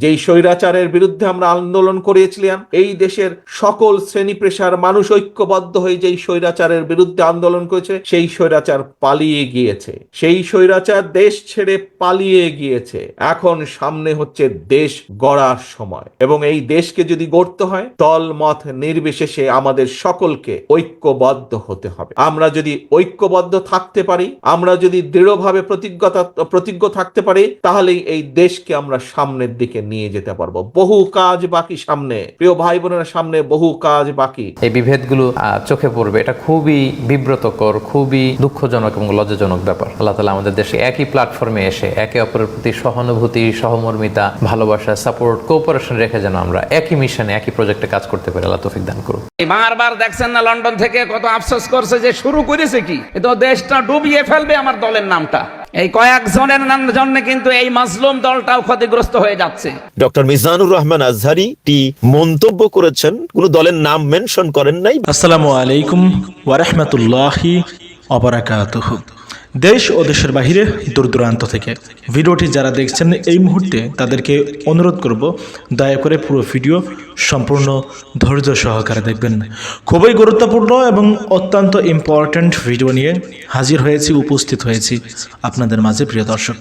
যেই স্বৈরাচারের বিরুদ্ধে আমরা আন্দোলন করেছিলাম এই দেশের সকল শ্রেণি পেশার মানুষ ঐক্যবদ্ধ হয়ে যেই স্বৈরাচারের বিরুদ্ধে আন্দোলন করেছে, সেই স্বৈরাচার পালিয়ে গিয়েছে। সেই স্বৈরাচার দেশ ছেড়ে পালিয়ে গিয়েছে। এখন সামনে হচ্ছে দেশ গড়ার সময় এবং এই দেশকে যদি গড়তে হয় দল মত নির্বিশেষে আমাদের সকলকে ঐক্যবদ্ধ হতে হবে। আমরা যদি ঐক্যবদ্ধ থাকতে পারি, আমরা যদি দৃঢ়ভাবে প্রতিজ্ঞতা, প্রতিজ্ঞ থাকতে পারি, তাহলেই এই দেশকে আমরা সামনের দিকে নিয়ে যেতে পারব। বহু কাজ বাকি সামনে। প্রিয় ভাই বোনের সামনে বহু কাজ বাকি। এই বিভেদগুলো চোখে পড়বে। এটা খুবই বিব্রতকর খুবই দুঃখজনক এবং লজ্জাজনক ব্যাপার। আল্লাহ তালা আমাদের দেশে একই প্ল্যাটফর্মে এসে একে অপরের প্রতি সহানুভূতি সহমর্মিতা ভালোবাসা সাপোর্ট কোঅপারেশন রেখে যেন আমরা একই মিশনে একই প্রজেক্টে কাজ করতে পারি। আল্লাহ তৌফিক দান করুন বারবার দেখছেন না লন্ডন থেকে কত আফসোস করছে যে শুরু করেছে কি? এ তো দেশটা ডুবিয়ে ফেলবে আমার দলের নামটা। এই কয়েকজনের জন্য কিন্তু এই মাসলুম দলটাও ক্ষতিগ্রস্ত হয়ে যাচ্ছে। ডক্টর মিজানুর রহমান আজহারি টি মন্তব্য করেছেন কোন দলের নাম মেনশন করেন নাই। আসসালামু আলাইকুম ওয়ারহমতুল্লাহি অবরাকাতুহ দেশ ও দেশের বাহিরে দূর দূরান্ত থেকে। ভিডিওটি যারা দেখছেন এই মুহূর্তে, তাদেরকে অনুরোধ করব, দয়া করে পুরো ভিডিও সম্পূর্ণ ধৈর্য সহকারে দেখবেন। খুবই গুরুত্বপূর্ণ এবং অত্যন্ত ইম্পর্ট্যান্ট ভিডিও নিয়ে হাজির হয়েছি, উপস্থিত হয়েছি আপনাদের মাঝে, প্রিয় দর্শক।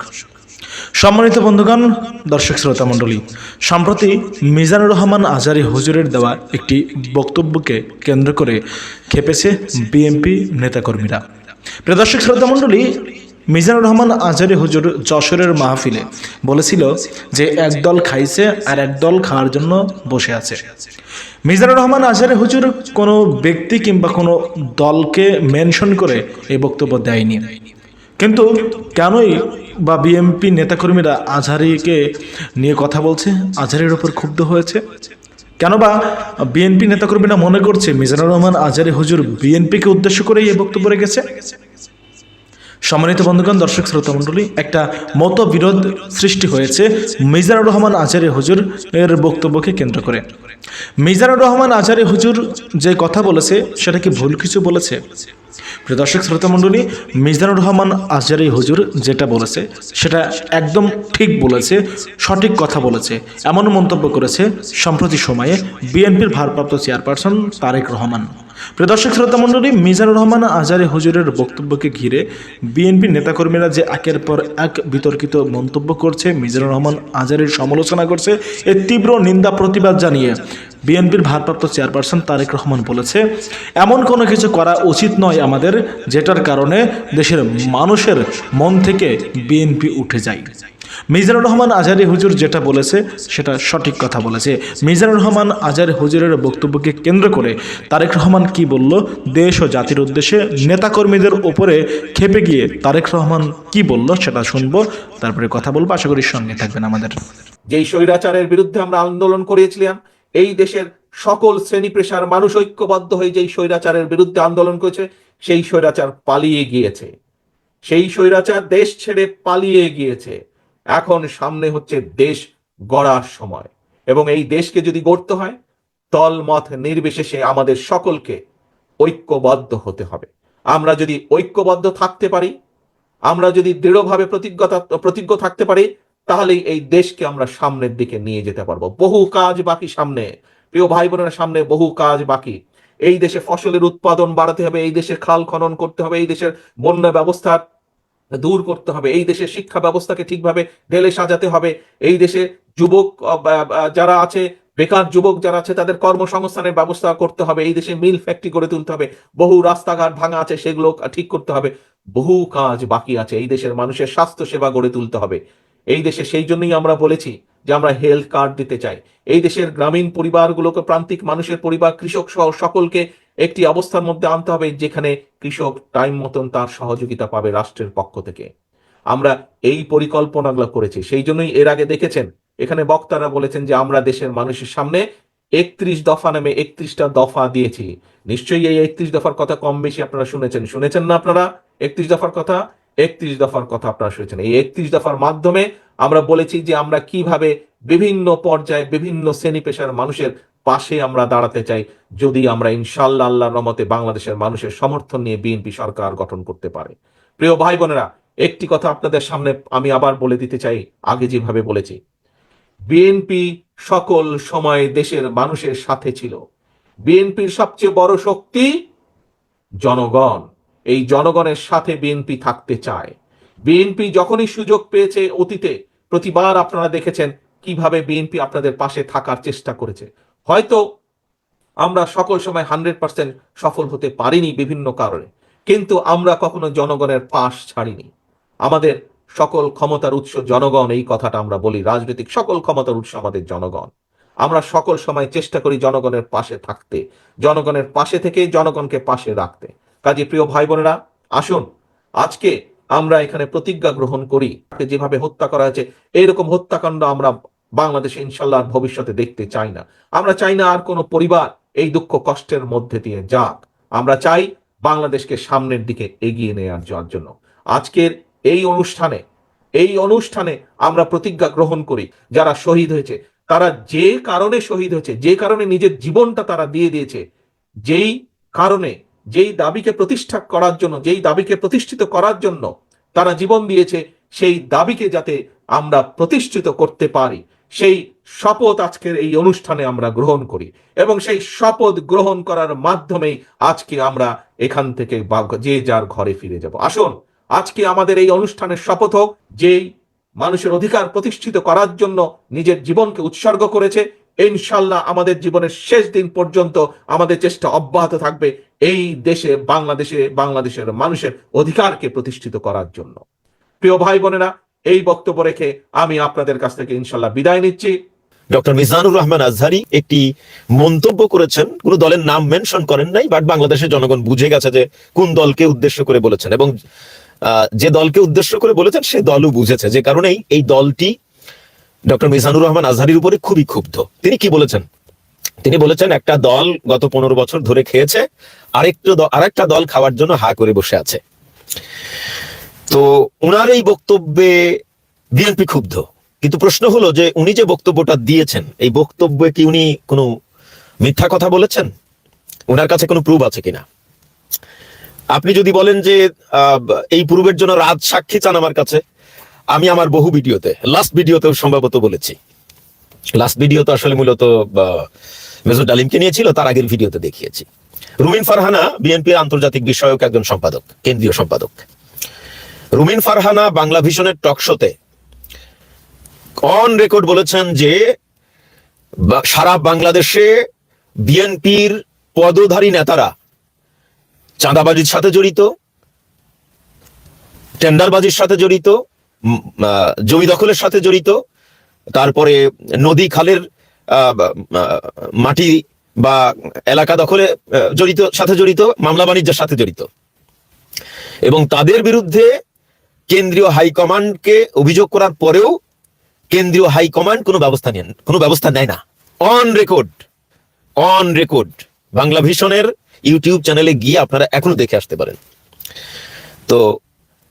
সম্মানিত বন্ধুগণ, দর্শক শ্রোতা মণ্ডলী, সম্প্রতি মিজানুর রহমান আজারি হুজুরের দেওয়া একটি বক্তব্যকে কেন্দ্র করে খেপেছে বিএনপি নেতাকর্মীরা। প্রিয় দর্শক শ্রোতা মণ্ডলী মিজানুর রহমান আজারি হুজুর যশোরের মাহফিলে বলেছিল যে একদল খাইছে আর একদল খাওয়ার জন্য বসে আছে। মিজানুর রহমান আজারে হুজুর কোনো ব্যক্তি কিংবা কোনো দলকে মেনশন করে এই বক্তব্য দেয়নি। কিন্তু কেনই বা বিএমপি নেতাকর্মীরা আজহারিকে নিয়ে কথা বলছে? আজহারির ওপর ক্ষুব্ধ হয়েছে। কেন বা বিএনপি নেতাকর্মীরা মনে করছে মিজানুর রহমান আজহারি হুজুর বিএনপিকে উদ্দেশ্য করেই এই বক্তব্য রেখেছে? সম্মানিত বন্ধুগণ, দর্শক শ্রোতা মণ্ডলী, একটা মতবিরোধ সৃষ্টি হয়েছে মিজানুর রহমান আচার্য হুজুর এর বক্তব্যকে কেন্দ্র করে। মিজানুর রহমান আচার্য হুজুর যে কথা বলেছে, সেটা কি ভুল কিছু বলেছে? প্রিয় দর্শক শ্রোতা মণ্ডলী, মিজানুর রহমান আজারি হুজুর যেটা বলেছে, সেটা একদম ঠিক বলেছে, সঠিক কথা বলেছে। এমন মন্তব্য করেছে, সম্প্রতি সময়ে বিএনপির ভারপ্রাপ্ত চেয়ারপারসন তারেক রহমান। প্রিয় দর্শক, শ্রোতা মণ্ডলী, মিজানুর রহমান আজারে হুজুরের বক্তব্যকে ঘিরে বিএনপি নেতাকর্মীরা যে একের পর এক বিতর্কিত মন্তব্য করছে, মিজানুর রহমান আজারের সমালোচনা করছে, এর তীব্র নিন্দা প্রতিবাদ জানিয়ে বিএনপির ভারপ্রাপ্ত চেয়ারপারসন তারেক রহমান বলেছে, এমন কোনো কিছু করা উচিত নয় আমাদের, যেটার কারণে দেশের মানুষের মন থেকে বিএনপি উঠে যায়। মিজানুর রহমান আজারি হুজুর যেটা বলেছে, সেটা সঠিক কথা বলেছে। মিজানুর রহমান আজারি হুজুরের বক্তব্যকে কেন্দ্র করে তারেক রহমান কি বলল, দেশ ও জাতির উদ্দেশ্যে নেতাকর্মীদের ওপরে খেপে গিয়ে তারেক রহমান কি বলল, সেটা শুনব। তারপরে কথা বলব। আশা করি সঙ্গে থাকবেন আমাদের। যেই স্বৈরাচারের বিরুদ্ধে আমরা আন্দোলন করেছিলাম, এই দেশের সকল শ্রেণি পেশার মানুষ ঐক্যবদ্ধ হয়ে যেই স্বৈরাচারের বিরুদ্ধে আন্দোলন করেছে, সেই স্বৈরাচার পালিয়ে গিয়েছে। সেই স্বৈরাচার দেশ ছেড়ে পালিয়ে গিয়েছে। এখন সামনে হচ্ছে দেশ গড়ার সময়। এবং এই দেশকে যদি গড়তে হয় তল মত নির্বিশেষে আমাদের সকলকে ঐক্যবদ্ধ হতে হবে। আমরা যদি ঐক্যবদ্ধ থাকতে পারি, আমরা যদি দৃঢ়ভাবে প্রতিজ্ঞতা, প্রতিজ্ঞ থাকতে পারি, তাহলেই এই দেশকে আমরা সামনের দিকে নিয়ে যেতে পারব। বহু কাজ বাকি সামনে। প্রিয় ভাই বোনের সামনে বহু কাজ বাকি। এই দেশে ফসলের উৎপাদন বাড়াতে হবে, এই দেশে খাল খনন করতে হবে, এই দেশের বন্যা ব্যবস্থা দূর করতে হবে। এই দেশের শিক্ষা ব্যবস্থাকে ঠিকভাবে ঢেলে সাজাতে হবে। এই দেশে যুবক যারা আছে, বেকার যুবক যারা আছে, তাদের কর্মসংস্থানের ব্যবস্থা করতে হবে। এই দেশে মিল ফ্যাক্টরি গড়ে তুলতে হবে। বহু রাস্তাঘাট ভাঙা আছে, সেগুলো ঠিক করতে হবে। বহু কাজ বাকি আছে। এই দেশের মানুষের স্বাস্থ্য সেবা গড়ে তুলতে হবে। এই দেশে সেই জন্যই আমরা বলেছি যে আমরা হেলথ কার্ড দিতে চাই। এই দেশের গ্রামীণ পরিবারগুলোকে প্রান্তিক মানুষের পরিবার, কৃষক সহ সকলকে একটি অবস্থার মধ্যে আনতে হবে যেখানে কৃষক টাইম মতন তার সহযোগিতা পাবে রাষ্ট্রের পক্ষ থেকে। আমরা এই পরিকল্পনাগুলো করেছি। সেই জন্যই এর আগে দেখেছেন, এখানে বক্তারা বলেছেন যে আমরা দেশের মানুষের সামনে একত্রিশ দফা নামে একত্রিশটা দফা দিয়েছি। নিশ্চয়ই এই একত্রিশ দফার কথা কম বেশি আপনারা শুনেছেন। শুনেছেন না আপনারা? একত্রিশ দফার কথা? একত্রিশ দফার কথা আপনারা শুনেছেন। এই একত্রিশ দফার মাধ্যমে আমরা বলেছি যে আমরা কীভাবে বিভিন্ন পর্যায়ে বিভিন্ন শ্রেণি পেশার মানুষের পাশে আমরা দাঁড়াতে চাই, যদি আমরা ইনশাল্লাহ আল্লাহর রহমতে বাংলাদেশের মানুষের সমর্থন নিয়ে বিএনপি সরকার গঠন করতে পারে। প্রিয় ভাই বোনেরা, একটি কথা আপনাদের সামনে আমি আবার বলে দিতে চাই, আগে যেভাবে বলেছি। বিএনপি সকল সময় দেশের মানুষের সাথে ছিল। বিএনপির সবচেয়ে বড় শক্তি জনগণ। এই জনগণের সাথে বিএনপি থাকতে চায়। বিএনপি যখনই সুযোগ পেয়েছে অতীতে, প্রতিবার আপনারা দেখেছেন কীভাবে বিএনপি আপনাদের পাশে থাকার চেষ্টা করেছে। হয়তো আমরা সকল সময় হান্ড্রেড পার্সেন্ট সফল হতে পারিনি বিভিন্ন কারণে, কিন্তু আমরা কখনো জনগণের পাশ ছাড়িনি। আমাদের সকল ক্ষমতার উৎস জনগণ, এই কথাটা আমরা বলি, রাজনৈতিক সকল ক্ষমতার উৎস আমাদের জনগণ। আমরা সকল সময় চেষ্টা করি জনগণের পাশে থাকতে, জনগণের পাশে থেকে জনগণকে পাশে রাখতে। কাজে প্রিয় ভাই বোনেরা, আসুন, আজকে আমরা এখানে প্রতিজ্ঞা গ্রহণ করি, যেভাবে হত্যা করা হয়েছে, এইরকম হত্যাকাণ্ড আমরা বাংলাদেশে ইনশাল্লাহ ভবিষ্যতে দেখতে চাই না। আমরা চাই না আর কোনো পরিবার এই দুঃখ কষ্টের মধ্যে দিয়ে যাক। আমরা চাই বাংলাদেশকে সামনের দিকে এগিয়ে নেওয়ার যাওয়ার জন্য। আজকের এই অনুষ্ঠানে এই অনুষ্ঠানে আমরা প্রতিজ্ঞা গ্রহণ করি, যারা শহীদ হয়েছে, তারা যে কারণে শহীদ হয়েছে, যে কারণে নিজের জীবনটা তারা দিয়ে দিয়েছে, যেই কারণে, যেই দাবিকে প্রতিষ্ঠা করার জন্য, যেই দাবিকে প্রতিষ্ঠিত করার জন্য তারা জীবন দিয়েছে, সেই দাবিকে যাতে আমরা প্রতিষ্ঠিত করতে পারি। সেই শপথ আজকের এই অনুষ্ঠানে আমরা গ্রহণ করি এবং সেই শপথ গ্রহণ করার মাধ্যমেই আজকে আমরা এখান থেকে যে যার ঘরে ফিরে যাব। আসুন, আজকে আমাদের এই অনুষ্ঠানের শপথ হোক, যেই মানুষের অধিকার প্রতিষ্ঠিত করার জন্য নিজের জীবনকে উৎসর্গ করেছে ইনশাল্লাহ আমাদের জীবনের শেষ দিন পর্যন্ত আমাদের চেষ্টা অব্যাহত থাকবে এই দেশে, বাংলাদেশে, বাংলাদেশের মানুষের অধিকারকে প্রতিষ্ঠিত করার জন্য। প্রিয় ভাই বোনেরা এই বক্তব্য রেখে আমি আপনাদের কাছ থেকে ইনশাল্লাহ বিদায় নিচ্ছি। ডক্টর মিজানুর রহমান আজহারি একটি মন্তব্য করেছেন। কোন দলের নাম মেনশন করেন নাই, বাট বাংলাদেশের জনগণ বুঝে গেছে যে কোন দলকে উদ্দেশ্য করে বলেছেন এবং যে দলকে উদ্দেশ্য করে বলেছেন সে দলও বুঝেছে। যে কারণেই এই দলটি ডক্টর মিজানুর রহমান আজহারির উপরে খুবই ক্ষুব্ধ। তিনি কি বলেছেন? তিনি বলেছেন, একটা দল গত পনেরো বছর ধরে খেয়েছে, আরেকটা আরেকটা দল খাওয়ার জন্য হা করে বসে আছে। তো ওনার এই বক্তব্যে বিএনপি ক্ষুব্ধ। কিন্তু প্রশ্ন হলো যে উনি যে বক্তব্যটা দিয়েছেন, এই বক্তব্যে কি উনি কোনো মিথ্যা কথা বলেছেন? ওনার কাছে কোনো প্রুফ আছে কিনা? আপনি যদি বলেন যে এই প্রুফের জন্য রাজ সাক্ষী চান আমার কাছে, আমি আমার বহু ভিডিওতে লাস্ট ভিডিওতেও সম্ভবত বলেছি। লাস্ট ভিডিও তো আসলে মূলত মেজর ডালিমকে নিয়েছিল, তার আগের ভিডিওতে দেখিয়েছি। রুমিন ফারহানা বিএনপির আন্তর্জাতিক বিষয়ক একজন সম্পাদক, কেন্দ্রীয় সম্পাদক। রুমিন ফারহানা বাংলা ভিশনের টক শোতে। অন রেকর্ড বলেছেন যে সারা বাংলাদেশে বিএনপির পদধারী নেতারা চাঁদাবাজির সাথে জড়িত, টেন্ডারবাজির সাথে জড়িত জমি দখলের সাথে জড়িত, তারপরে নদী খালের মাটি বা এলাকা দখলে জড়িত, সাথে জড়িত, মামলা বাণিজ্যের সাথে জড়িত। এবং তাদের বিরুদ্ধে কেন্দ্রীয় হাইকমান্ডকে অভিযোগ করার পরেও কেন্দ্রীয় হাইকমান্ড কোনো ব্যবস্থা নেন, কোনো ব্যবস্থা নেয় না। On record on record. Bangla ভিশনের YouTube চ্যানেলে গিয়ে আপনারা এখনও দেখে আসতে পারেন। তো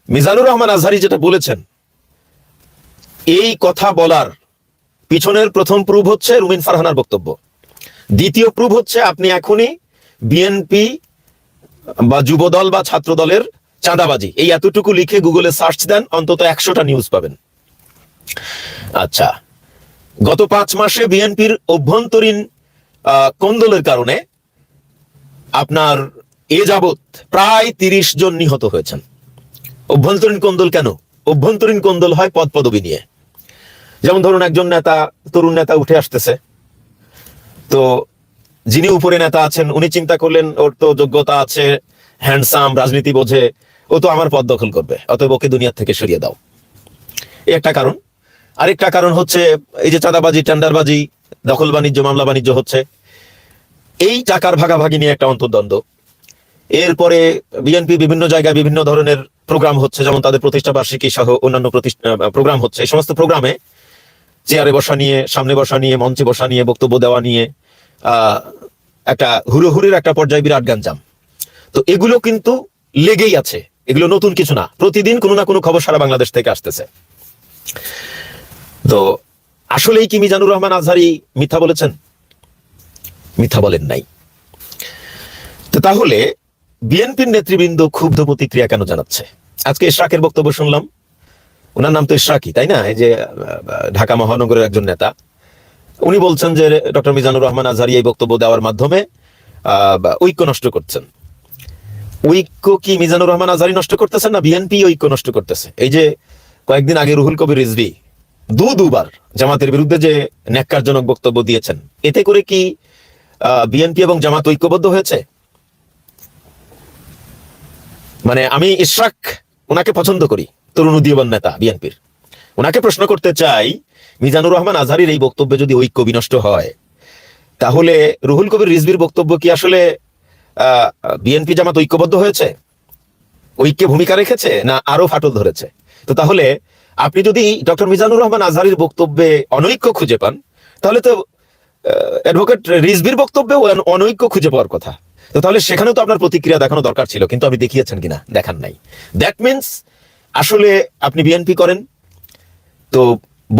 মিজানুর রহমান আজহারি যেটা বলেছেন, এই কথা বলার পিছনের প্রথম প্রুফ হচ্ছে রুমিন ফারহানার বক্তব্য। দ্বিতীয় প্রুফ হচ্ছে আপনি এখনই বিএনপি বা যুবদল বা ছাত্র দলের চাঁদাবাজি। এই এতটুকু লিখে গুগলে সার্চ দেন, অন্তত একশোটা নিউজ পাবেন। আচ্ছা গত পাঁচ মাসে বিএনপির অভ্যন্তরীণ কোন্দলের কারণে আপনার এ যাবৎ প্রায় তিরিশ জন নিহত হয়েছেন। অভ্যন্তরীণ কোন্দল কেন? অভ্যন্তরীণ কোন্দল হয় পদ পদবি নিয়ে। যেমন ধরুন একজন নেতা, তরুণ নেতা উঠে আসতেছে। তো যিনি উপরে নেতা আছেন, উনি চিন্তা করলেন, ওর তো যোগ্যতা আছে হ্যান্ডসাম রাজনীতি বোঝে ও তো আমার পদ দখল করবে, অতএব ওকে দুনিয়ার থেকে সরিয়ে দাও। এই একটা কারণ। আরেকটা কারণ হচ্ছে, এই যে চাঁদাবাজি, টেন্ডারবাজি, দখল বাণিজ্য, মামলা বাণিজ্য হচ্ছে। এই টাকার ভাগাভাগি নিয়ে একটা অন্তর্দ্বন্দ্ব। এরপরে বিএনপি বিভিন্ন জায়গায় বিভিন্ন ধরনের প্রোগ্রাম হচ্ছে, যেমন তাদের প্রতিষ্ঠা বার্ষিকী সহ অন্যান্য প্রোগ্রাম হচ্ছে। এই সমস্ত প্রোগ্রামে চেয়ারে বসা নিয়ে, সামনে বসা নিয়ে, মঞ্চে বসা নিয়ে, বক্তব্য দেওয়া নিয়ে একটা হুড়োহুড়ির একটা পর্যায়ে বিরাট গাঞ্জাম তো এগুলো কিন্তু লেগেই আছে। এগুলো নতুন কিছু না। প্রতিদিন কোনো না কোনো খবর সারা বাংলাদেশ থেকে আসতেছে। তো আসলেই কি মিজানুর রহমান আজহারি মিথ্যা বলেছেন? মিথ্যা বলেন নাই। তো তাহলে বিএনপির নেতৃবৃন্দ ক্ষুব্ধ প্রতিক্রিয়া কেন জানাচ্ছে? আজকে ইশরাকের বক্তব্য শুনলাম। ওনার নাম তো ইশরাকি তাই না? এই যে ঢাকা মহানগরের একজন নেতা। উনি বলছেন যে ডক্টর মিজানুর রহমান আজহারি এই বক্তব্য দেওয়ার মাধ্যমে ঐক্য নষ্ট করছেন। ঐক্য কি মিজানুর রহমান আজহারি নষ্ট করতেছেন না? বিএনপি ঐক্য নষ্ট করতেছে। এই যে কয়েকদিন আগে রুহুল কবির রিজভি দু দুবার জামাতের বিরুদ্ধে যে ন্যাক্কারজনক বক্তব্য দিয়েছেন, এতে করে কি বিএনপি এবং জামাত ঐক্যবদ্ধ হয়েছে? মানে আমি ইশরাক ওনাকে পছন্দ করি, তরুণ উদীয়মান নেতা বিএনপির। ওনাকে প্রশ্ন করতে চাই, মিজানুর রহমান আজহারির এই বক্তব্যে যদি ঐক্য বিনষ্ট হয়, তাহলে রুহুল কবির রিজভির বক্তব্য কি আসলে বিএনপি জামাত ঐক্যবদ্ধ হয়েছে? ঐক্যে ভূমিকা রেখেছে না আরও ফাটল ধরেছে? তো তাহলে আপনি যদি ডক্টর মিজানুর রহমান আজহারির বক্তব্যে অনৈক্য খুঁজে পান, তাহলে তো অ্যাডভোকেট রিজভির বক্তব্যে অনৈক্য খুঁজে পাওয়ার কথা। তো তাহলে সেখানেও তো আপনার প্রতিক্রিয়া দেখানো দরকার ছিল, কিন্তু আপনি দেখিয়েছেন কিনা, দেখান নাই। দ্যাট মিনস আসলে আপনি বিএনপি করেন, তো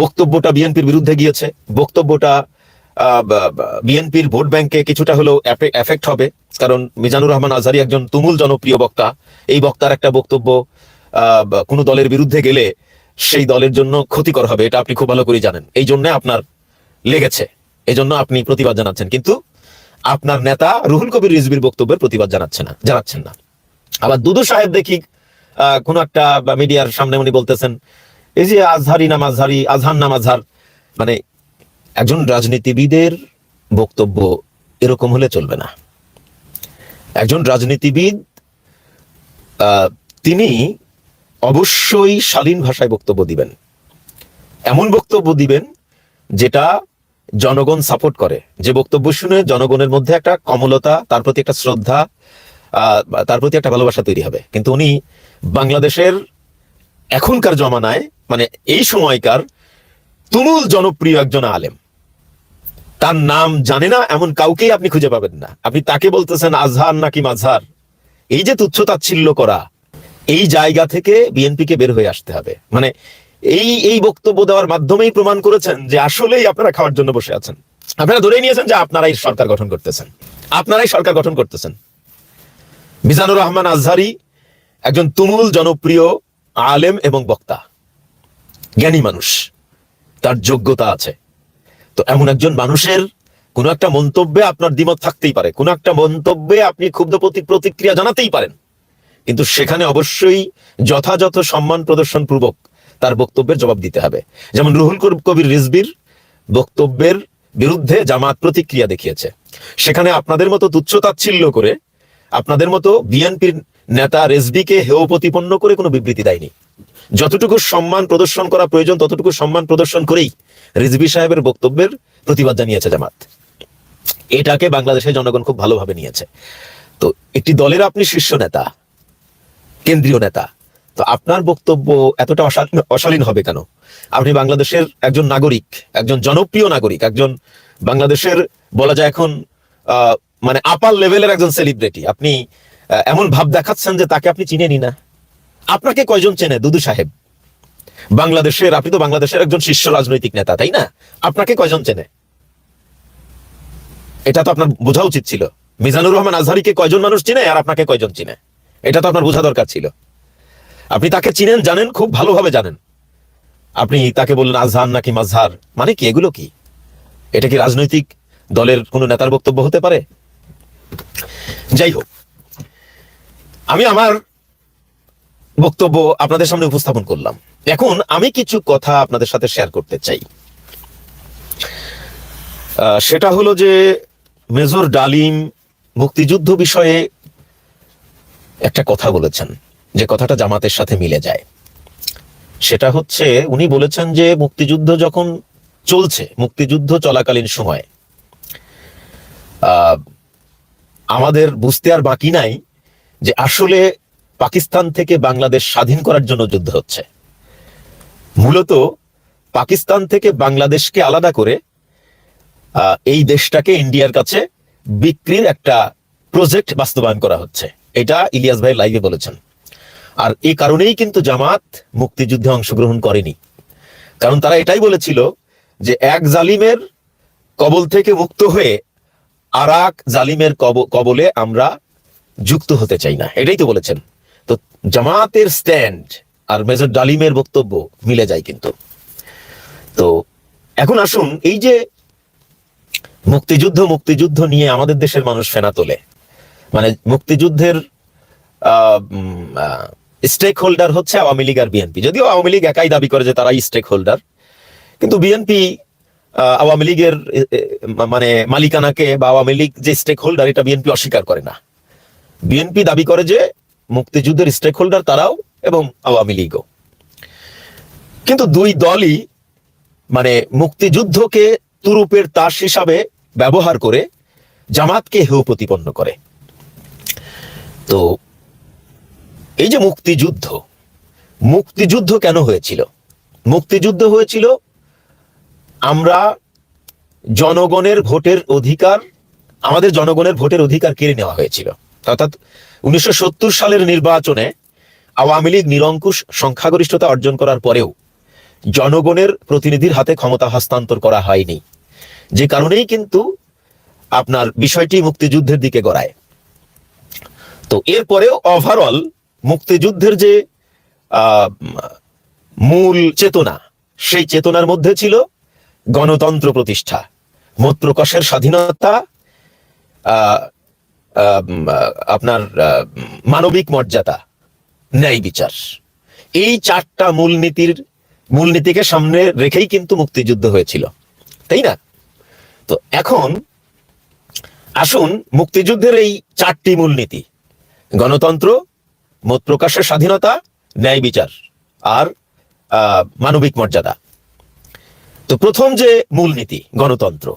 বক্তব্যটা বিএনপির বিরুদ্ধে গিয়েছে, বক্তব্যটা বিএনপির ভোট ব্যাংকে কিছুটা হলেও এফেক্ট হবে। কারণ মিজানুর রহমান আজহারি একজন তুমুল জনপ্রিয় বক্তা। এই বক্তার একটা বক্তব্য কোনো দলের বিরুদ্ধে গেলে সেই দলের জন্য ক্ষতিকর হবে, এটা আপনি খুব ভালো করে জানেন। এই জন্য আপনার লেগেছে। এই জন্য আপনি প্রতিবাদ জানাচ্ছেন। কিন্তু আপনার নেতা রুহুল কবির রিজবির বক্তব্যের প্রতিবাদ জানাচ্ছে না, জানাচ্ছেন না। আবার দুদু সাহেব দেখি কোন একটা মিডিয়ার সামনে উনি বলতেছেন, এই যে আজহারি নাম আজহারি, আজহার নাম আজহার মানে একজন রাজনীতিবিদের বক্তব্য এরকম হলে চলবে না। একজন রাজনীতিবিদ তিনি অবশ্যই শালীন ভাষায় বক্তব্য দিবেন। এমন বক্তব্য দিবেন যেটা জনগণ সাপোর্ট করে। যে বক্তব্য শুনে জনগণের মধ্যে একটা কমলতা, তার প্রতি একটা শ্রদ্ধা তার প্রতি একটা ভালোবাসা তৈরি হবে। কিন্তু উনি বাংলাদেশের এখনকার জমানায় মানে এই সময়কার তুমুল জনপ্রিয় একজন আলেম। তার নাম জানে না, এমন কাউকেই আপনি খুঁজে পাবেন না। আপনি তাকে বলতেছেন আজহার নাকি মাঝহার এই যে তুচ্ছ তাচ্ছিল্য করা, এই জায়গা থেকে বিএনপিকে বের হয়ে আসতে হবে। মানে এই এই বক্তব্য দেওয়ার মাধ্যমেই প্রমাণ করেছেন যে আসলেই আপনারা খাওয়ার জন্য বসে আছেন। আপনারা ধরেই নিয়েছেন যে আপনারাই সরকার গঠন করতেছেন। আপনারাই সরকার গঠন করতেছেন। মিজানুর রহমান আজহারি একজন তুমুল জনপ্রিয় আলেম এবং বক্তা। জ্ঞানী মানুষ। তার যোগ্যতা আছে। তো এমন একজন মানুষের কোন একটা মন্তব্যে আপনার দ্বিমত থাকতেই পারে, কোন একটা মন্তব্যে আপনি ক্ষুব্ধ প্রতি, প্রতিক্রিয়া জানাতেই পারেন। কিন্তু সেখানে অবশ্যই যথাযথ সম্মান প্রদর্শন পূর্বক তার বক্তব্যের জবাব দিতে হবে। যেমন রুহুল কবির রিজবির বক্তব্যের বিরুদ্ধে জামাত প্রতিক্রিয়া দেখিয়েছে। সেখানে আপনাদের মতো তুচ্ছ তাচ্ছিল্য করে, আপনাদের মতো বিএনপির নেতা রেজবিকে হেয় প্রতিপন্ন করে কোনো বিবৃতি দেয়নি। যতটুকু সম্মান প্রদর্শন করা প্রয়োজন, ততটুকু সম্মান প্রদর্শন করেই রিজবি সাহেবের বক্তব্যের প্রতিবাদ জানিয়েছে জামাত। এটাকে বাংলাদেশের জনগণ খুব ভালোভাবে নিয়েছে। তো একটি দলের আপনি শীর্ষ নেতা, কেন্দ্রীয় নেতা, তো আপনার বক্তব্য এতটা অশালীন হবে কেন? আপনি বাংলাদেশের একজন নাগরিক, একজন জনপ্রিয় নাগরিক, একজন বাংলাদেশের বলা যায় এখন মানে আপার লেভেলের একজন সেলিব্রিটি আপনি এমন ভাব দেখাচ্ছেন যে তাকে আপনি চিনেনি না। আপনাকে কয়জন চেনে? দুদু সাহেব। বাংলাদেশের, আপনি তো বাংলাদেশের একজন শীর্ষ রাজনৈতিক নেতা, তাই না? আপনাকে কয়জন চেনে? এটা তো আপনার বোঝা উচিত ছিল। মিজানুর রহমান আজহারিকে কয়জন মানুষ চিনে আর আপনাকে কয়জন চিনে? এটা তো আপনার বোঝা দরকার ছিল। আপনি তাকে চিনেন, জানেন, খুব ভালোভাবে জানেন। আপনি তাকে বললেন আজহার নাকি মাজহার। মানে কি, এগুলো কি? এটা কি রাজনৈতিক দলের কোনো নেতার বক্তব্য হতে পারে? যাই হোক, আমি আমার বক্তব্য আপনাদের সামনে উপস্থাপন করলাম। এখন আমি কিছু কথা আপনাদের সাথে শেয়ার করতে চাই। সেটা হলো যে মেজর ডালিম মুক্তিযুদ্ধ বিষয়ে একটা কথা বলেছেন, যে কথাটা জামাতের সাথে মিলে যায়। সেটা হচ্ছে, উনি বলেছেন যে মুক্তিযুদ্ধ যখন চলছে, মুক্তিযুদ্ধ চলাকালীন সময় আমাদের বুঝতে আর বাকি নাই যে আসলে পাকিস্তান থেকে বাংলাদেশ স্বাধীন করার জন্য যুদ্ধ হচ্ছে। মূলত পাকিস্তান থেকে বাংলাদেশকে আলাদা করে এই দেশটাকে ইন্ডিয়ার কাছে বিক্রির একটা প্রজেক্ট বাস্তবায়ন করা হচ্ছে। এটা ইলিয়াস ভাই লাইভে বলেছেন। আর এই কারণেই কিন্তু জামাত মুক্তিযুদ্ধে অংশগ্রহণ করেনি। কারণ তারা এটাই বলেছিল যে এক জালিমের কবল থেকে মুক্ত হয়ে আর জালিমের কব- কবলে আমরা যুক্ত হতে চাই না। এটাই তো বলেছেন। তো জামাতের স্ট্যান্ড আর মেজর ডালিমের বক্তব্য মিলে যায় কিন্তু। তো এখন আসুন, এই যে মুক্তিযুদ্ধ মুক্তিযুদ্ধ নিয়ে আমাদের দেশের মানুষ ফেনা তোলে। মানে মুক্তিযুদ্ধের স্টেক হোল্ডার হচ্ছে আওয়ামী লীগ আর বিএনপি। যদিও আওয়ামী লীগ একাই দাবি করে যে তারাই স্টেক হোল্ডার কিন্তু বিএনপি আওয়ামী লীগের মানে মালিকানাকে বা আওয়ামী লীগ যে স্টেক হোল্ডার এটা বিএনপি অস্বীকার করে না। বিএনপি দাবি করে যে মুক্তিযুদ্ধের স্টেক হোল্ডার তারাও এবং আওয়ামী লীগও। কিন্তু দুই দলই মানে মুক্তিযুদ্ধকে তুরুপের তাস হিসাবে ব্যবহার করে জামাতকে হেউ প্রতিপন্ন করে। তো এই যে মুক্তিযুদ্ধ মুক্তিযুদ্ধ কেন হয়েছিল? মুক্তিযুদ্ধ হয়েছিল আমরা জনগণের ভোটের অধিকার, আমাদের জনগণের ভোটের অধিকার কেড়ে নেওয়া হয়েছিল। অর্থাৎ উনিশশো সত্তর সালের নির্বাচনে আওয়ামী লীগ নিরঙ্কুশ সংখ্যাগরিষ্ঠতা অর্জন করার পরেও জনগণের প্রতিনিধির হাতে ক্ষমতা হস্তান্তর করা হয়নি। যে কারণেই কিন্তু আপনার বিষয়টি মুক্তিযুদ্ধের দিকে গড়ায়। তো এরপরেও ওভারঅল মুক্তিযুদ্ধের যে মূল চেতনা, সেই চেতনার মধ্যে ছিল গণতন্ত্র প্রতিষ্ঠা। মত প্রকাশের স্বাধীনতা আপনার মানবিক মর্যাদা, ন্যায় বিচার। এই চারটা মূলনীতির, মূলনীতিকে সামনে রেখেই কিন্তু মুক্তিযুদ্ধ হয়েছিল। তাই না? তো এখন, আসুন মুক্তিযুদ্ধের এই চারটি মূলনীতি। গণতন্ত্র, মত প্রকাশের স্বাধীনতা, ন্যায় বিচার আর মানবিক মর্যাদা। তো প্রথম যে মূলনীতি, গণতন্ত্র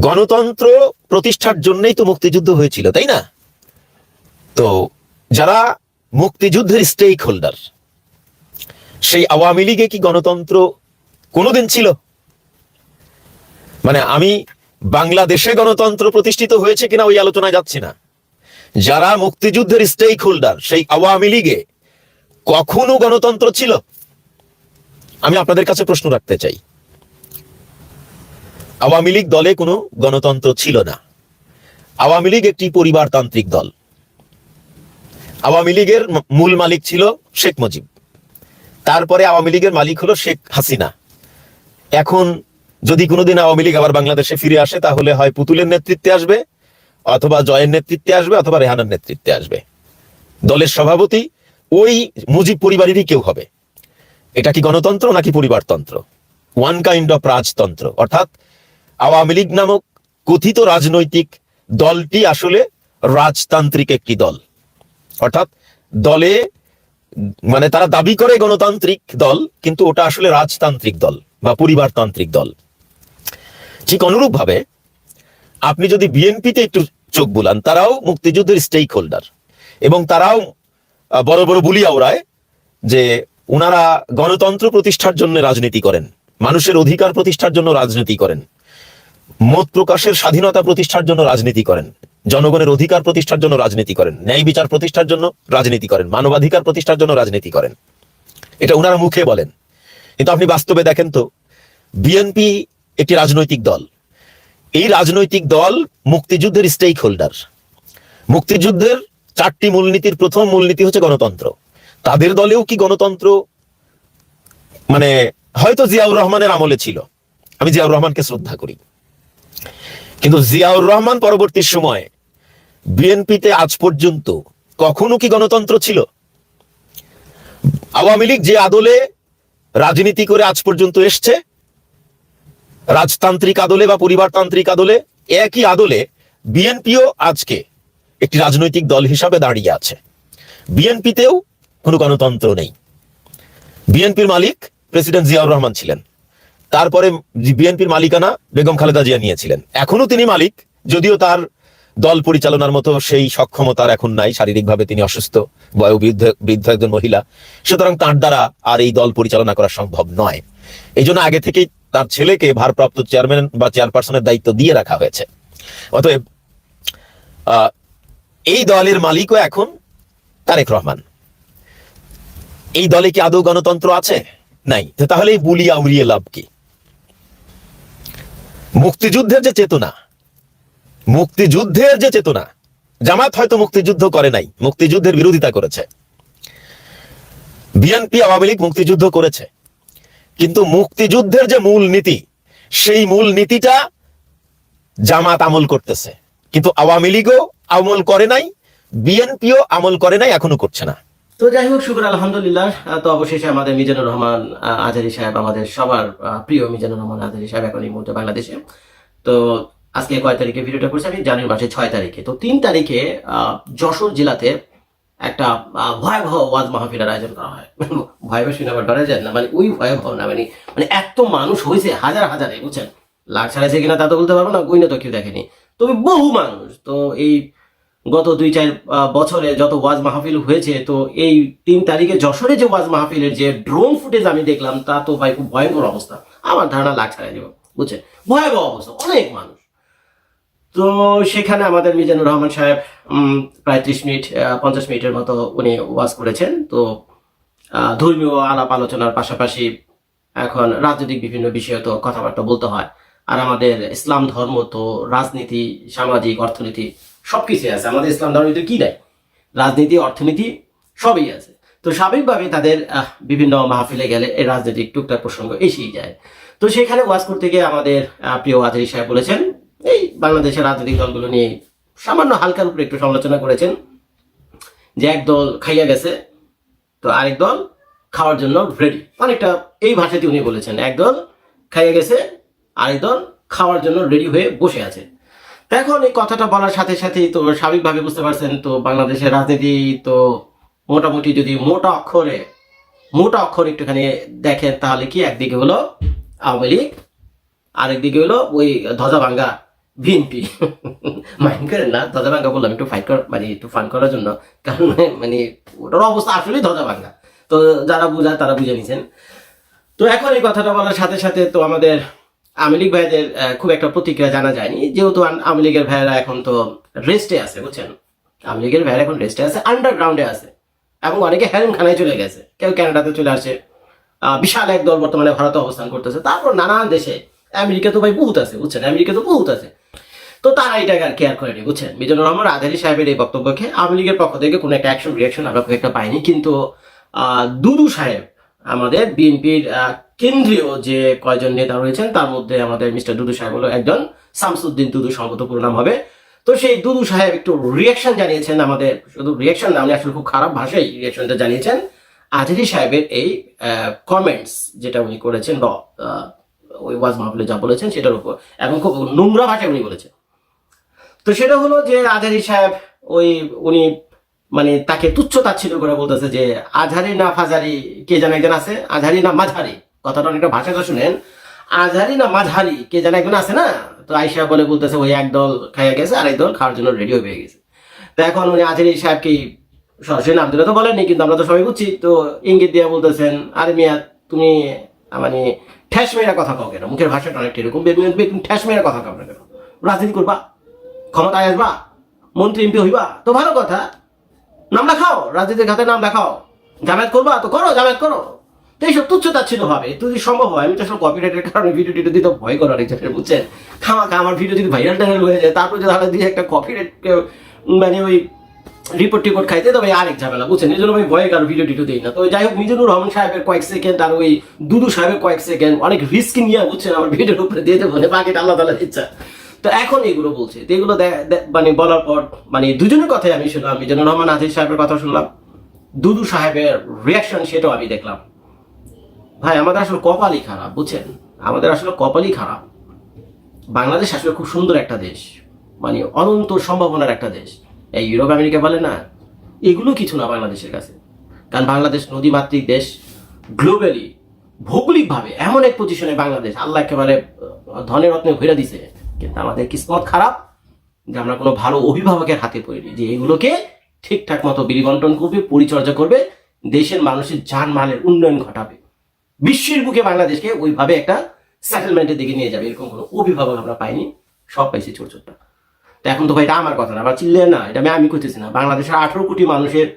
গণতন্ত্র প্রতিষ্ঠার জন্যই তো মুক্তিযুদ্ধ হয়েছিল, তাই না? তো যারা মুক্তিযুদ্ধের স্টেক হোল্ডার সেই আওয়ামী লীগে কি গণতন্ত্র কোনোদিন ছিল? মানে আমি বাংলাদেশে গণতন্ত্র প্রতিষ্ঠিত হয়েছে কিনা ওই আলোচনায় যাচ্ছি না। যারা মুক্তিযুদ্ধের স্টেক হোল্ডার সেই আওয়ামী লীগে কখনো গণতন্ত্র ছিল? আমি আপনাদের কাছে প্রশ্ন রাখতে চাই। আওয়ামী লীগ দলে কোনো গণতন্ত্র ছিল না। আওয়ামী লীগ একটি পরিবারতান্ত্রিক দল। আওয়ামী লীগের মূল মালিক ছিল শেখ মুজিব। তারপরে আওয়ামী লীগের মালিক হলো শেখ হাসিনা। এখন যদি কোনোদিন আওয়ামী লীগ আবার বাংলাদেশে ফিরে আসে, তাহলে হয় পুতুলের নেতৃত্বে আসবে, অথবা জয়ের নেতৃত্বে আসবে, অথবা রেহানার নেতৃত্বে আসবে। দলের সভাপতি ওই মুজিব পরিবারেরই কেউ হবে। এটা কি গণতন্ত্র নাকি পরিবারতন্ত্র? ওয়ান কাইন্ড অফ রাজতন্ত্র। অর্থাৎ আওয়ামী লীগ নামক কথিত রাজনৈতিক দলটি আসলে রাজতান্ত্রিক একটি দল। অর্থাৎ দলে মানে তারা দাবি করে গণতান্ত্রিক দল, কিন্তু ওটা আসলে রাজতান্ত্রিক দল বা পরিবারতান্ত্রিক দল। ঠিক অনুরূপ ভাবে আপনি যদি বিএনপিতে একটু চোখ বুলান, তারাও মুক্তিযুদ্ধের স্টেক হোল্ডার এবং তারাও বড় বড় বুলিয়া ওড়ায় যে ওনারা গণতন্ত্র প্রতিষ্ঠার জন্য রাজনীতি করেন, মানুষের অধিকার প্রতিষ্ঠার জন্য রাজনীতি করেন। মত প্রকাশের স্বাধীনতা প্রতিষ্ঠার জন্য রাজনীতি করেন। জনগণের অধিকার প্রতিষ্ঠার জন্য রাজনীতি করেন। ন্যায় বিচার প্রতিষ্ঠার জন্য রাজনীতি করেন। মানবাধিকার প্রতিষ্ঠার জন্য রাজনীতি করেন। এটা ওনারা মুখে বলেন। কিন্তু আপনি বাস্তবে দেখেন তো বিএনপি একটি রাজনৈতিক দল। এই রাজনৈতিক দল মুক্তিযুদ্ধের স্টেক হোল্ডার মুক্তিযুদ্ধের চারটি মূলনীতির প্রথম মূলনীতি হচ্ছে গণতন্ত্র। তাদের দলেও কি গণতন্ত্র? মানে হয়তো জিয়াউর রহমানের আমলে ছিল। আমি জিয়াউর রহমানকে শ্রদ্ধা করি। কিন্তু জিয়াউর রহমান পরবর্তী সময়ে বিএনপিতে আজ পর্যন্ত কখনো কি গণতন্ত্র ছিল? আওয়ামী লীগ যে আদলে রাজনীতি করে আজ পর্যন্ত এসছে, রাজতান্ত্রিক আদলে বা পরিবারতান্ত্রিক আদলে একই আদলে বিএনপিও আজকে একটি রাজনৈতিক দল হিসাবে দাঁড়িয়ে আছে। বিএনপিতেও কোনো গণতন্ত্র নেই। বিএনপির মালিক প্রেসিডেন্ট জিয়াউর রহমান ছিলেন। তারপরে বিএনপির মালিকানা বেগম খালেদা জিয়া নিয়েছিলেন। এখনও তিনি মালিক, যদিও তার দল পরিচালনার মতো সেই সক্ষমতার এখন নাই, শারীরিকভাবে তিনি অসুস্থ বয়োবৃদ্ধ বৃদ্ধ একজন মহিলা। সুতরাং তার দ্বারা আর এই দল পরিচালনা করা সম্ভব নয়। এই আগে থেকেই তার ছেলেকে ভারপ্রাপ্ত চেয়ারম্যান বা চেয়ারপারসনের দায়িত্ব দিয়ে রাখা হয়েছে। অতএব এই দলের মালিকও এখন তারেক রহমান। এই দলে কি আদৌ গণতন্ত্র আছে? নাই। তাহলে বুলিয়া উড়িয়ে লাভ কি? মুক্তিযুদ্ধের যে চেতনা, মুক্তিযুদ্ধের যে চেতনা, জামাত হয়তো মুক্তিযুদ্ধ করে নাই, মুক্তিযুদ্ধের বিরোধিতা করেছে। বিএনপি, আওয়ামী লীগ মুক্তিযুদ্ধ করেছে। কিন্তু মুক্তিযুদ্ধের যে মূল নীতি, সেই মূল নীতিটা জামাত আমল করতেছে। কিন্তু আওয়ামী লীগও আমল করে নাই, বিএনপিও আমল করে নাই, এখনও করছে না। তো যাই হোক, শুক্র আলহামদুলিল্লাহ। তো অবশেষে আমাদের মিজানুর রহমান আজারি সাহেব, আমাদের সবার প্রিয় মিজানুর রহমান আজারি সাহেব এখন এই মুহূর্তে বাংলাদেশে। তো আজকে কয় তারিখে ভিডিওটা করছি আমি? জানুয়ারি মাসে ছয় তারিখে। তো তিন তারিখে যশোর জেলাতে একটা ভয়াবহ ওয়াজ মাহফিলের আয়োজন করা হয়। ভয়াবহ শুনে আবার যায় না। মানে ওই ভয়াবহ না মানে মানে এত মানুষ হয়েছে, হাজার হাজারে, বুঝছেন? লাখ ছাড়াইছে কিনা তা তো বলতে পারব না গুইনা তো কেউ দেখেনি। তবে বহু মানুষ, তো এই গত দুই চার বছরে যত ওয়াজ মাহফিল হয়েছে, তো এই তিন তারিখে যশোরে যে ওয়াজ মাহফিলের যে ড্রোন ফুটেজ আমি দেখলাম, তা তো ভাই খুব ভয়ঙ্কর অবস্থা। আমার ধারণা লাখ ছাড়াই দেবো বুঝছেন? ভয়াবহ অবস্থা, অনেক মানুষ। তো সেখানে আমাদের মিজানুর রহমান সাহেব প্রায় ত্রিশ মিনিট পঞ্চাশ মিনিটের মতো উনি ওয়াজ করেছেন। তো ধর্মীয় আলাপ আলোচনার পাশাপাশি এখন রাজনৈতিক বিভিন্ন বিষয়ে তো কথাবার্তা বলতে হয়। আর আমাদের ইসলাম ধর্ম তো রাজনীতি, সামাজিক, অর্থনীতি সবকিছু আছে। আমাদের ইসলাম ধর্মীতে কি নাই রাজনীতি, অর্থনীতি, সবই আছে। তো স্বাভাবিকভাবে তাদের বিভিন্ন মাহফিলে গেলে এই রাজনৈতিক টুকটাক প্রসঙ্গ এসেই যায়। তো সেখানে ওয়াজ করতে গিয়ে আমাদের প্রিয় আজারি সাহেব বলেছেন, এই বাংলাদেশের রাজনৈতিক দলগুলো নিয়ে সামান্য হালকার উপরে একটু সমালোচনা করেছেন, যে এক দল খাইয়া গেছে, তো আরেক দল খাওয়ার জন্য রেডি অনেকটা এই ভাষাতে উনি বলেছেন একদল খাইয়ে গেছে, আরেক দল খাওয়ার জন্য রেডি হয়ে বসে আছে। এখন এই কথাটা বলার সাথে সাথেই তো স্বাভাবিকভাবে বুঝতে পারছেন তো বাংলাদেশের রাজনীতি তো মোটামুটি যদি মোটা অক্ষরে, মোটা অক্ষর একটুখানি দেখেন, তাহলে কি একদিকে হলো আওয়ামী লীগ, আরেকদিকে হলো ওই ধ্বজা ভাঙ্গা বিএনপি। মাইন্ড করেন না ধ্বজা ভাঙ্গা বললাম, একটু ফাইট কর মানে একটু ফান করার জন্য। কারণ মানে ওটার অবস্থা আসলেই ধ্বজা ভাঙ্গা তো যারা বুঝায় তারা বুঝে নিছেন। তো এখন এই কথাটা বলার সাথে সাথে তো আমাদের আওয়ামী লীগ ভাইদের খুব একটা প্রতিক্রিয়া জানা যায়নি। যেহেতু আওয়ামী লীগের ভাইয়েরা এখন তো রেস্টে আছে, বুঝছেন? আওয়ামী লীগের ভাইয়েরা এখন রেস্টে আছে আন্ডারগ্রাউন্ডে আছে। এবং অনেকে খানায় চলে গেছে। কেউ ক্যানাডাতে চলে আসে। বিশাল এক দল বর্তমানে ভারতে অবস্থান করতেছে। তারপর নানান দেশে, আমেরিকা তো ভাই বহুত আছে, বুঝছেন? আমেরিকা তো বহুত আছে। তো তারা এটাকে আর কেয়ার করেনি, বুঝছেন? মিজানুর রহমান আধারি সাহেবের এই বক্তব্যকে আওয়ামী লীগের পক্ষ থেকে কোনো একটা অ্যাকশন রিয়াকশন আমরা খুব একটা পাইনি। কিন্তু দুদু সাহেব আমাদের বিএনপির কেন্দ্রীয় যে কয়জন নেতা রয়েছেন, তার মধ্যে আমাদের মিস্টার দুদু সাহেব হলো একজন। শামসুদ্দিন দুদু সম্ভবত পুরো নাম হবে। তো সেই দুদু সাহেব একটু রিয়াকশন জানিয়েছেন আমাদের। শুধু রিয়াকশন না, উনি আসলে খুব খারাপ ভাষায় রিয়াকশনটা জানিয়েছেন। আজহারি সাহেবের এই কমেন্টস যেটা উনি করেছেন বা ওই ওয়াজ মাহফিলে যা বলেছেন সেটার উপর। এবং খুব নোংরা ভাষায় উনি বলেছেন। তো সেটা হলো যে আজহারি সাহেব ওই, উনি মানে তাকে তুচ্ছ তাচ্ছিল্য করে বলতেছে যে আজহারি না ফাজারি, কে জানা একজন আছে? আজহারি না মাঝারি? কথাটা অনেকটা ভাষাটা শুনেন। আজহারি না মাঝারি কে জানা একজন আছে না? তো আইসা বলে বলতেছে, ওই এক দল খাইয়া গেছে আর এক দল খাওয়ার জন্য রেডি হয়ে গেছে। তো এখন উনি আজহারি সাহেবকে সরাসরি নাম দিলে তো বলেননি, কিন্তু আমরা তো সবাই বুঝছি। তো ইঙ্গিত দিয়ে বলতেছেন, আরে মিয়া, তুমি মানে ঠ্যাস মেয়েরা কথা কও কেন? মুখের ভাষাটা অনেকটা এরকম। বেগুন ঠ্যাস মেয়েরা কথা কও না কেন? রাজনীতি করবা? ক্ষমতায় আসবা? মন্ত্রী, এমপি হইবা? তো ভালো কথা। নাম লেখাও রাজনীতির খাতে নাম লেখাও জামায়াত করবা? তো করো, জামায়াত করো। তো এইসব তুচ্ছতা ছিল ভাবে যদি সম্ভব হয়, আমি তো আসলে কপিরাইটের কারণে ভিডিও টিডিও দিতে ভয় করার একজনের বুঝছেন? খামাখা আমার ভিডিও যদি ভাইরাল টাইরাল হয়ে যায়, তারপর যদি দিয়ে একটা কপিরাইট মানে ওই রিপোর্ট টিপোর্ট খাইতে, তবে আরেক ঝামেলা, বুঝছেন? এই জন্য আমি ভয়ে কারও ভিডিও টিডিও দিই না। তো যাই হোক, মিজানুর রহমান সাহেবের কয়েক সেকেন্ড আর ওই দুদু সাহেবের কয়েক সেকেন্ড অনেক রিস্ক নিয়ে, বুঝছেন? আমার ভিডিওর উপরে দিয়ে দেবো বাকিটা আল্লাহ তালা ইচ্ছা। তো এখন এগুলো বলছে, তো এগুলো মানে বলার পর মানে দুজনের কথাই আমি শুনলাম, মিজানুর রহমান আজিজ সাহেবের কথা শুনলাম, দুদু সাহেবের রিয়াকশন সেটাও আমি দেখলাম। ভাই, আমাদের আসলে কপালই খারাপ, বুঝছেন? আমাদের আসলে কপালই খারাপ। বাংলাদেশ আসলে খুব সুন্দর একটা দেশ মানে অনন্ত সম্ভাবনার একটা দেশ। এই ইউরোপ আমেরিকা বলে না, এগুলো কিছু না বাংলাদেশের কাছে। কারণ বাংলাদেশ নদীমাতৃক দেশ গ্লোবালি ভৌগোলিকভাবে এমন এক পজিশনে বাংলাদেশ, আল্লাহ একেবারে ধনের রত্নে ঘুরে দিছে। কিন্তু আমাদের কিসমত খারাপ? যে আমরা কোনো ভালো অভিভাবকের হাতে পড়িনি, যে এগুলোকে ঠিকঠাক মতো বিলিবন্টন করবে, পরিচর্যা করবে, দেশের মানুষের যান মালের উন্নয়ন ঘটাবে। বিশ্বের বুকে বাংলাদেশকে ওইভাবে একটা সেটেলমেন্টের দিকে নিয়ে যাবে, এরকম কোনো অভিভাবক আমরা পাইনি, সব পাইছি ছোট ছোট। তো এখন তো ভাই এটা আমার কথা না বা চিল্লে না, এটা আমি করতেছি না। বাংলাদেশের আঠেরো কোটি মানুষের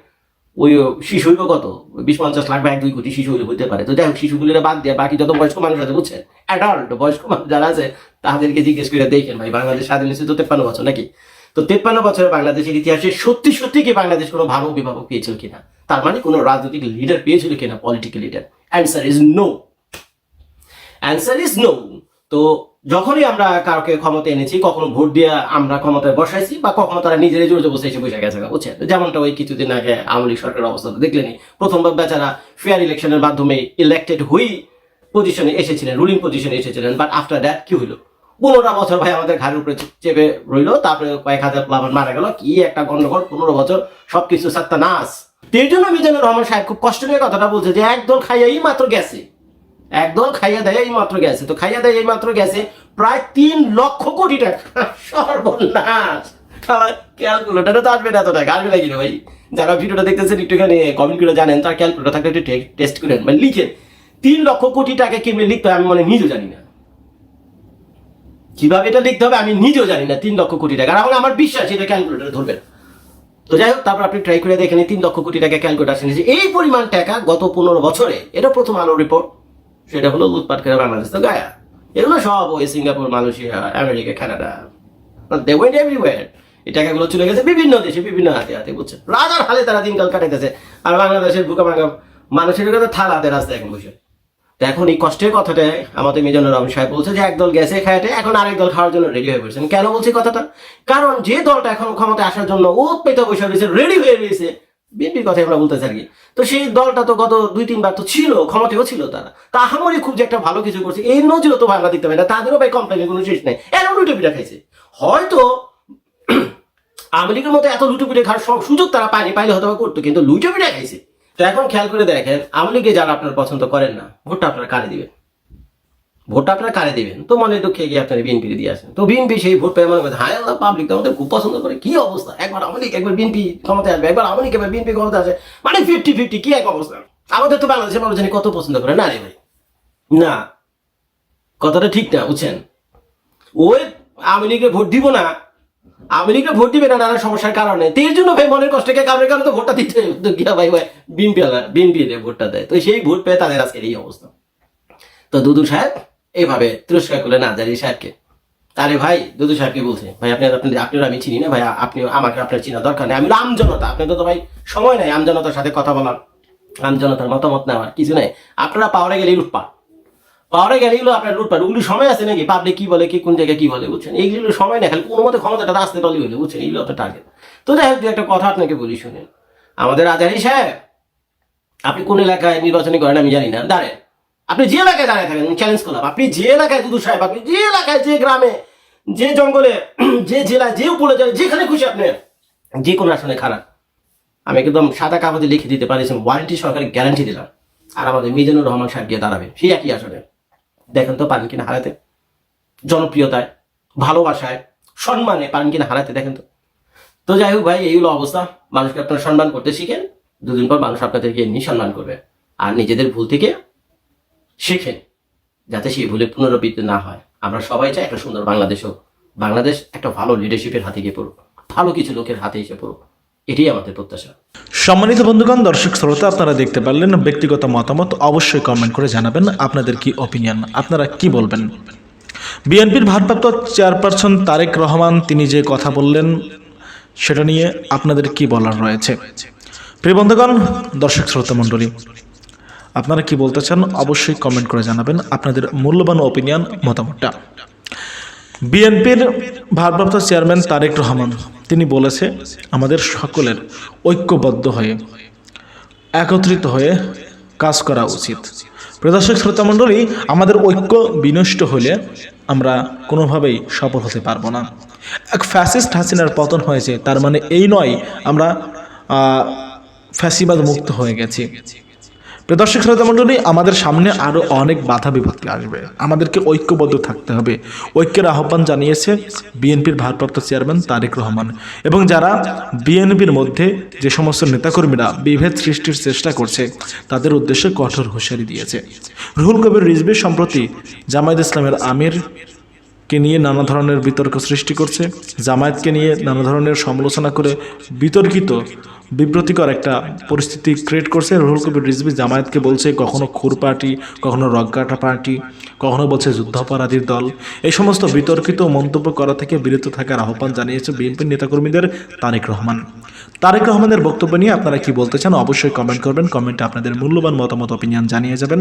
ওই শিশু হইব কত? বিশ পঞ্চাশ লাখ বা এক দুই কোটি শিশু হইলে হইতে পারে। তো যাই হোক, শিশুগুলিরা বাদ দিয়ে বাকি যত বয়স্ক মানুষ আছে, বুঝছেন? অ্যাডাল্ট বয়স্ক মানুষ যারা আছে, তাদেরকে জিজ্ঞেস করে দেখেন ভাই, বাংলাদেশ স্বাধীন হয়েছে তো তেপ্পান্ন বছর নাকি? তো তেপ্পান্ন বছরের বাংলাদেশের ইতিহাসে সত্যি সত্যি কি বাংলাদেশ কোনো ভালো অভিভাবক পেয়েছিল কিনা? তার মানে কোনো রাজনৈতিক লিডার পেয়েছিল কিনা political leader answer is no answer is no তো যখনই আমরা কাউকে ক্ষমতা এনেছি, কখনো ভোট দিয়ে আমরা ক্ষমতায় বসাইছি বা কখনো তারা নিজেরাই জোর বসে এসে বসে গেছে, বুঝছেন? যেমনটা ওই কিছুদিন আগে আওয়ামী লীগ সরকারের অবস্থা দেখলেনি প্রথমবার বেচারা ফেয়ার ইলেকশনের মাধ্যমে ইলেক্টেড হই পজিশনে এসেছিলেন রুলিং পজিশনে এসেছিলেন বাট আফটার দ্যাট কি হলো পনেরো বছর ভাই আমাদের ঘাড়ের উপরে চেপে রইল, তারপরে কয়েক হাজার প্লাবন মারা গেল, কি একটা গন্ডগোল, পনেরো বছর সবকিছু সাত্তা নাস এর জন্য মিজানুর রহমান সাহেব খুব কষ্ট নিয়ে কথাটা বলছে যে একদল মাত্র গেছে। একদল খাইয়া দেয় এই মাত্র গেছে। তো খাইয়া দেয় এই মাত্র গেছে, প্রায় তিন লক্ষ কোটি টাকা। সর্বনাশ। ভিডিওটা করে জানেন টেস্ট করেন মানে তিন লক্ষ লিখতে হয় আমি মানে নিজেও জানি না। কীভাবে এটা লিখতে হবে আমি নিজেও জানি না, তিন লক্ষ কোটি টাকা। আমার বিশ্বাস, এটা ক্যালকুলেটারে ধরবে না। তো যাই হোক, তারপর আপনি ট্রাই করে দেখেন তিন লক্ষ কোটি টাকা ক্যালকুলেট আসেন যে এই পরিমাণ টাকা গত পনেরো বছরে, এটা প্রথম আলো রিপোর্ট সেটা হলো লুটপাট করে বাংলাদেশ তো গায়া। এগুলো সব ওই Singapore, Malaysia, America, Canada they went everywhere এই টাকাগুলো চলে গেছে বিভিন্ন দেশে, বিভিন্ন হাতে হাতে, বুঝছেন? রাজার হালে তারা দিনকাল কাটাইতেছে। আর বাংলাদেশের বুকা ভাঙা মানুষের কাছে থাল হাতে রাস্তায় এখন বসে। তো এখন এই কষ্টের কথাটা আমাদের মিজানুর রহমান সাহেব বলছে যে একদল গেছে খাইতে এখন আরেক দল খাওয়ার জন্য রেডি হয়ে পড়ছেন কেন বলছি কথাটা? কারণ যে দলটা এখন ক্ষমতায় আসার জন্য উৎপেত বসে রয়েছে রেডি হয়ে রয়েছে, বিএনপির কথা আমরা বলতে চাই তো সেই দলটা তো গত দুই, তিনবার তো ছিল ক্ষমতাও ছিল তারা। তা আহামরি খুব যে একটা ভালো কিছু করছে, এই নজিরও তো বাংলা দিতে পারে না, তাদেরও ভাই কমপ্লেনের কোনো শেষ নেই। এর লুটে পিঠা খাইছে। হয়তো আমেরিকার মতো এত লুটে পিঠে খাওয়ার সব সুযোগ তারা পায়নি, পাইলে হয়তো করতো, কিন্তু লুটে পিঠে খাইছে। তো এখন খেয়াল করে দেখেন আওয়ামী লীগে যারা আপনারা পছন্দ করেন না, ভোটটা আপনারা কারে দিবেন? ভোটটা আপনারা কারে দিবেন? তো মনে দুঃখে গিয়ে আপনারা বিএনপি দিয়ে আসেন। তো বিএনপি সেই ভোট পেয়ে মনে করেন হায় আল্লাহ পাবলিক তো আমাদের খুব পছন্দ করে, কি অবস্থা? একবার আওয়ামী লীগ একবার বিএনপি ক্ষমতায় আসবে, একবার আওয়ামী লীগ একবার বিএনপি ক্ষমতা আসে মানে ফিফটি ফিফটি কি এক অবস্থা? আমাদের তো বাংলাদেশের মানুষ জানি কত পছন্দ করে, না রে ভাই? না। কথাটা ঠিক না, বুঝছেন? ওই আওয়ামী লীগের ভোট দিব না লীগের ভোট দিবে না নানা সমস্যার কারণে। তো এর জন্য ভাই মনের কষ্টকে কারণে কারণে তো ভোটটা দিতে গিয়া ভাই ভাই, বিএনপি বিএনপি ভোটটা দেয়। তো সেই ভোট পেয়ে তাদের আজকের এই অবস্থা। তো দুদু সাহেব এইভাবে তিরস্কার করলেন আজারি সাহেবকে। আরে ভাই, দুদু সাহেবকে বলছে? ভাই আপনি আপনি আপনার আমি চিনি না, ভাই, আপনি আমাকে আপনার চিনা দরকার নেই। আমি রাম জনতা। আপনার তো ভাই সময় নাই আমজনতার সাথে কথা বলার। আমজনতার মতামত নেওয়ার। কিছু নাই। আপনারা পাওয়ারে গেলে লুটপাট। পাওয়ারে গেলে এগুলো আপনার লুটপাট। ওগুলো সময় আছে নাকি? পাবলিক কি বলে, কি কোন জায়গায় কি বলে, বুঝছেন? এইগুলো সময় না, খালি কোনো মতে ক্ষমতাটা আসতে তলি হলে, বুঝছেন? এইগুলো আপনার টার্গেট তো যাই হোক একটা কথা আপনাকে বলি শুনেন। আমাদের আজারি সাহেব, আপনি কোন এলাকায় নির্বাচনী করেন আমি জানি না। দাঁড়েন। আপনি যে এলাকায় দাঁড়িয়ে থাকেন চ্যালেঞ্জ করলাম। আপনি যে এলাকায়, দুদু সাহেব, আপনি যে এলাকায়, যে গ্রামে, যে জঙ্গলে, যে জেলায়, যে উপরে যায় যেখানে খুশি আপনি, যে কোনো আসনে খারাপ আমি একদম সাদা কাগজে লিখে দিতে পারি ওয়ারেন্টি সরকারি গ্যারান্টি দিলাম। আর আমাদের মিজানুর রহমান সাহেব গিয়ে দাঁড়াবে সেই একই আসনে। দেখেন তো পারেন কিনা হারাতে। জনপ্রিয়তায়, ভালোবাসায়, সম্মানে পারেন কিনা হারাতে, দেখেন তো। তো যাই হোক ভাই এইগুলো অবস্থা। মানুষকে আপনার সম্মান করতে শিখেন, দুদিন পর মানুষ আপনাদেরকে এমনি সম্মান করবে। আর নিজেদের ভুল থেকে শেখেন, যাতে সেই ভুলে পুনরাবৃত্তি না হয়। আমরা সবাই চাই একটা সুন্দর বাংলাদেশ হোক। বাংলাদেশ একটা ভালো লিডারশিপের হাতে গিয়ে পড়ুক। ভালো কিছু লোকের হাতে এসে পড়ুক। এটাই আমাদের প্রত্যাশা। সম্মানিত বন্ধুগণ, দর্শক শ্রোতা, আপনারা দেখতে পারলেন ব্যক্তিগত মতামত, অবশ্যই কমেন্ট করে জানাবেন আপনাদের কি অপিনিয়ন আপনারা কি বলবেন? বিএনপির ভারপ্রাপ্ত চেয়ারপারসন তারেক রহমান, তিনি যে কথা বললেন, সেটা নিয়ে আপনাদের কি বলার রয়েছে? প্রিয় বন্ধুগণ, দর্শক শ্রোতা মণ্ডলী, আপনারা কি বলতে চান, অবশ্যই কমেন্ট করে জানাবেন আপনাদের মূল্যবান অপিনিয়ন মতামতটা। বিএনপির ভারপ্রাপ্ত চেয়ারম্যান তারেক রহমান তিনি বলেছে, আমাদের সকলের ঐক্যবদ্ধ হয়ে, একত্রিত হয়ে কাজ করা উচিত। প্রদর্শক শ্রোতামণ্ডলী আমাদের ঐক্য বিনষ্ট হলে আমরা কোনোভাবেই সফল হতে পারব না। এক ফ্যাসিস্ট হাসিনার পতন হয়েছে, তার মানে এই নয়, আমরা ফ্যাসিবাদ মুক্ত হয়ে গেছি। প্রদর্শক শ্রোতা মণ্ডলী, আমাদের সামনে আরও অনেক বাধা বিপত্তি আসবে। আমাদেরকে ঐক্যবদ্ধ থাকতে হবে। ঐক্যের আহ্বান জানিয়েছে বিএনপির ভারপ্রাপ্ত চেয়ারম্যান তারেক রহমান এবং যারা বিএনপির মধ্যে যে সমস্ত নেতাকর্মীরা বিভেদ সৃষ্টির চেষ্টা করছে, তাদের উদ্দেশ্যে কঠোর হুঁশিয়ারি দিয়েছে। রুহুল কবির রিজভি সম্প্রতি জামায়াত ইসলামের আমির কে নিয়ে নানা ধরনের বিতর্ক সৃষ্টি করছে। জামায়াতকে নিয়ে নানা ধরনের সমালোচনা করে বিতর্কিত, বিব্রতিকর একটা পরিস্থিতি ক্রিয়েট করছে। রুহুল কবির রিজভি জামায়াতকে বলছে, কখনো খুর পার্টি, কখনো রগগাটা পার্টি, কখনো বলছে যুদ্ধাপরাধীর দল। এই সমস্ত বিতর্কিত মন্তব্য করা থেকে বিরত থাকার আহ্বান জানিয়েছে বিএনপির নেতাকর্মীদের তারেক রহমান। তারেক রহমানের বক্তব্য নিয়ে আপনারা কি বলতে চান, অবশ্যই কমেন্ট করবেন। কমেন্টে আপনাদের মূল্যবান মতামত অপিনিয়ন জানিয়ে যাবেন।